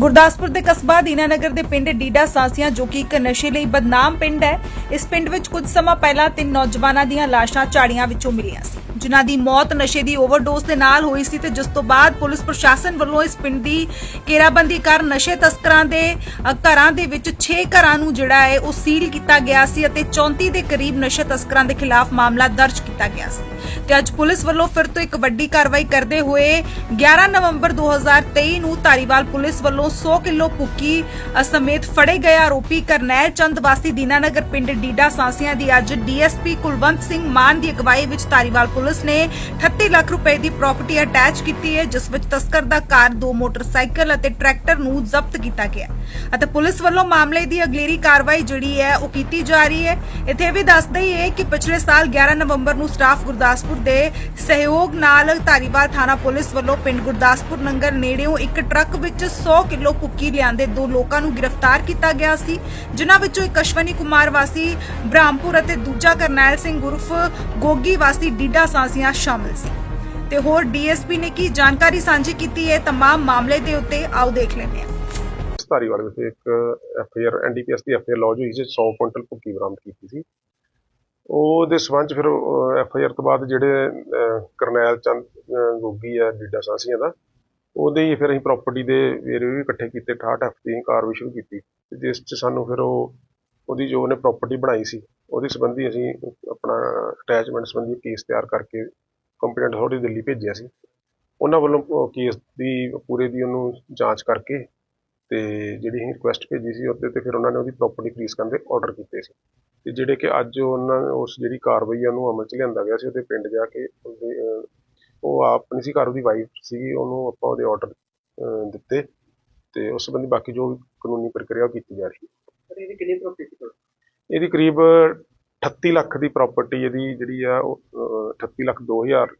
ਗੁਰਦਾਸਪੁਰ ਦੇ ਕਸਬਾ ਦੀਨਾਨਗਰ ਦੇ ਪਿੰਡ ਡੀਡਾ ਸਾਸੀਆਂ, ਜੋ ਕਿ ਇੱਕ ਨਸ਼ੇ ਲਈ ਬਦਨਾਮ ਪਿੰਡ ਹੈ, ਇਸ ਪਿੰਡ ਵਿੱਚ ਕੁਝ ਸਮਾਂ ਪਹਿਲਾਂ ਤਿੰਨ ਨੌਜਵਾਨਾਂ ਦੀਆਂ ਲਾਸ਼ਾਂ ਝਾੜੀਆਂ ਵਿੱਚੋਂ ਮਿਲੀਆਂ ਸੀ। ਜਿਨ੍ਹਾਂ ਦੀ ਮੌਤ ਨਸ਼ੇ ਦੀ ਓਵਰਡੋਜ਼ ਦੇ ਨਾਲ ਹੋਈ ਸੀ ਤੇ ਜਿਸ ਤੋਂ ਬਾਅਦ ਪੁਲਿਸ ਪ੍ਰਸ਼ਾਸਨ ਵੱਲੋਂ ਇਸ ਪਿੰਡ ਦੀ ਘੇਰਾਬੰਦੀ ਕਰ ਨਸ਼ੇ ਤਸਕਰਾਂ ਦੇ ਘਰਾਂ ਦੇ ਵਿੱਚ 6 ਘਰਾਂ ਨੂੰ ਜਿਹੜਾ ਹੈ ਉਹ ਸੀਲ ਕੀਤਾ ਗਿਆ ਸੀ ਅਤੇ 34 ਦੇ ਕਰੀਬ ਨਸ਼ੇ ਤਸਕਰਾਂ ਦੇ ਖਿਲਾਫ ਮਾਮਲਾ ਦਰਜ ਕੀਤਾ ਗਿਆ ਸੀ। ਤੇ ਅੱਜ ਪੁਲਿਸ ਵੱਲੋਂ ਫਿਰ ਤੋਂ ਇੱਕ ਵੱਡੀ ਕਾਰਵਾਈ ਕਰਦੇ ਹੋਏ 11 ਨਵੰਬਰ 2023 ਨੂੰ ਧਾਰੀਵਾਲ ਪੁਲਿਸ ਵੱਲੋਂ 100 ਕਿਲੋ ਭੁੱਕੀ ਸਮੇਤ ਫੜੇ ਗਏ ਆਰੋਪੀ ਕਰਨੈਲ ਚੰਦ ਵਾਸੀ ਦੀਨਾਨਗਰ ਪਿੰਡ ਡੀਡਾ ਸਾਂਸੀਆਂ ਦੀ ਅੱਜ D S P Kulwant Singh Mann ਦੀ ਅਗਵਾਈ ਵਿੱਚ ਧਾਰੀਵਾਲ ਪੁਲਿਸ ਪੁਲਿਸ ਨੇ 38 ਲੱਖ ਰੁਪਏ ਦੀ ਪ੍ਰਾਪਰਟੀ ਅਟੈਚ ਕੀਤੀ ਹੈ, ਜਿਸ ਵਿੱਚ ਤਸਕਰ ਦਾ ਕਾਰ, ਦੋ ਮੋਟਰਸਾਈਕਲ ਅਤੇ ਟਰੈਕਟਰ ਨੂੰ ਜ਼ਬਤ ਕੀਤਾ ਗਿਆ ਅਤੇ ਪੁਲਿਸ ਵੱਲੋਂ ਮਾਮਲੇ ਦੀ ਅਗਲੇਰੀ ਕਾਰਵਾਈ ਜਿਹੜੀ ਹੈ, ਉਹ ਕੀਤੀ ਜਾ ਰਹੀ ਹੈ। ਇੱਥੇ ਵੀ ਦੱਸਦੇ ਹੀ ਕਿ ਪਿਛਲੇ ਸਾਲ 11 ਨਵੰਬਰ ਨੂੰ ਸਟਾਫ ਗੁਰਦਾਸਪੁਰ ਦੇ ਸਹਿਯੋਗ ਨਾਲ ਧਾਰੀਵਾਲ ਥਾਣਾ ਪੁਲਿਸ ਵੱਲੋਂ ਪਿੰਡ ਗੁਰਦਾਸਪੁਰ ਨੰਗਲ ਨੇੜਿਓਂ ਇੱਕ ਟਰੱਕ ਵਿੱਚ 100 ਕਿਲੋ ਕੁੱਕੀ ਲਿਆਂਦੇ ਦੋ ਲੋਕਾਂ ਨੂੰ ਗ੍ਰਿਫਤਾਰ ਕੀਤਾ ਗਿਆ ਸੀ, ਜਿਨ੍ਹਾਂ ਵਿੱਚੋਂ ਇੱਕ ਅਸ਼ਵਨੀ ਕੁਮਾਰ ਵਾਸੀ, ਬ੍ਰਾਹਮਪੁਰ ਅਤੇ ਦੂਜਾ ਕਰਨੈਲ ਸਿੰਘ ਗੁਰਫ ਗੋਗੀ ਵਾਸੀ ਡੀਡਾ ਸਾਂਸੀਆਂ ਸ਼ਾਮਲ ਸੀ। ਤੇ ਹੋਰ ਡੀਐਸਪੀ ਨੇ ਕੀ ਜਾਣਕਾਰੀ ਸਾਂਝੀ ਕੀਤੀ ਹੈ ਤਮਾਮ ਮਾਮਲੇ ਦੇ ਉੱਤੇ ਆਓ ਦੇਖ ਲੈਂਦੇ ਹਾਂ। ਧਾਰੀਵਾਲ ਵਿਖੇ ਇੱਕ ਐਫਆਈਆਰ, ਐਨਡੀਪੀਐਸ ਦੀ ਐਫਆਈਆਰ ਲੌਜ ਹੋਈ ਸੀ 100 ਕੁਇੰਟਲ ਭੁੱਕੀ ਬਰਾਮਦ ਕੀਤੀ ਸੀ। ਉਹਦੇ ਸਬੰਧ ਫਿਰ ਐਫਆਈਆਰ ਤੋਂ ਬਾਅਦ ਜਿਹੜੇ ਕਰਨੈਲ ਚੰਦ ਗੋਗੀ ਆ ਡੀਡਾ ਸਾਂਸੀਆਂ ਦਾ, ਉਹਦੇ ਹੀ ਫਿਰ ਅਸੀਂ ਪ੍ਰਾਪਰਟੀ ਦੇ ਵੇਰਵੇ ਵੀ ਇਕੱਠੇ ਕੀਤੇ 68 ਐਫ ਦੀ ਕਾਰਵਾਈ ਸ਼ੁਰੂ ਕੀਤੀ। ਜਿਸ 'ਚ ਸਾਨੂੰ ਫਿਰ ਉਹ, ਉਹਦੀ ਜੋ ਉਹਨੇ ਪ੍ਰਾਪਰਟੀ ਬਣਾਈ ਸੀ ਉਹਦੇ ਸੰਬੰਧੀ ਅਸੀਂ ਆਪਣਾ ਅਟੈਚਮੈਂਟ ਸੰਬੰਧੀ ਕੇਸ ਤਿਆਰ ਕਰਕੇ ਕੰਪੀਟੈਂਟ ਅਥਾਰਟੀ ਦਿੱਲੀ ਭੇਜਿਆ ਸੀ। ਉਹਨਾਂ ਵੱਲੋਂ ਕੇਸ ਦੀ, ਪੂਰੇ ਦੀ ਉਹਨੂੰ ਜਾਂਚ ਕਰਕੇ ਤੇ ਜਿਹੜੀ ਅਸੀਂ ਰਿਕੁਐਸਟ ਭੇਜੀ ਸੀ ਉਹਦੇ ਤੇ ਫਿਰ ਉਹਨਾਂ ਨੇ ਉਹਦੀ ਪ੍ਰੋਪਰਟੀ ਫ੍ਰੀਜ਼ ਕਰਨ ਦੇ ਆਰਡਰ ਕੀਤੇ ਸੀ। ਤੇ ਜਿਹੜੇ ਕਿ ਅੱਜ ਉਹਨਾਂ ਉਸ ਜਿਹੜੀ ਕਾਰਵਾਈ ਆ ਉਹਨੂੰ ਅਮਲ ਚ ਲਿਆਂਦਾ ਗਿਆ ਸੀ, ਉਹਦੇ ਪਿੰਡ ਜਾ ਕੇ ਉਹ ਆਪ ਨਹੀਂ ਸੀ ਘਰ, ਉਹਦੀ ਵਾਈਫ ਸੀਗੀ, ਉਹਨੂੰ ਆਪਾਂ ਉਹਦੇ ਆਰਡਰ ਦਿੱਤੇ ਤੇ ਉਸ ਸੰਬੰਧੀ ਬਾਕੀ ਜੋ ਵੀ ਕਾਨੂੰਨੀ ਪ੍ਰਕਿਰਿਆ ਉਹ ਕੀਤੀ ਜਾ ਰਹੀ ਹੈ। ਇਹਦੀ ਕਿੰਨੀ ਪ੍ਰੋਫਿਟ ਸੀ ਇਹਦੀ ਕਰੀਬ 38 ਲੱਖ ਦੀ ਪ੍ਰਾਪਰਟੀ ਇਹਦੀ ਜਿਹੜੀ ਆ ਉਹ ਅਹ, 38 ਲੱਖ 2000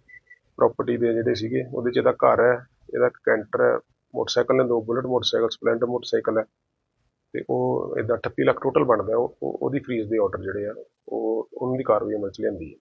ਪ੍ਰਾਪਰਟੀ ਦੇ ਜਿਹੜੇ ਸੀਗੇ ਉਹਦੇ ਚ ਇਹਦਾ ਘਰ ਹੈ ਇਹਦਾ ਇੱਕ ਕੈਂਟਰ ਹੈ ਮੋਟਰਸਾਈਕਲ ਨੇ ਦੋ ਬੁਲਟ ਮੋਟਰਸਾਈਕਲ ਸਪਲੈਂਡਰ ਮੋਟਰਸਾਈਕਲ ਹੈ। ਤੇ ਉਹ ਇਹਦਾ 38 ਲੱਖ ਟੋਟਲ ਬਣਦਾ ਉਹ ਉਹਦੀ ਫਰੀਜ਼ ਦੇ ਆਰਡਰ ਜਿਹੜੇ ਆ ਉਹ ਉਹਨਾਂ ਦੀ ਕਾਰਵਾਈ ਅਮਲ ਚ ਲਿਆਂਦੀ ਹੈ।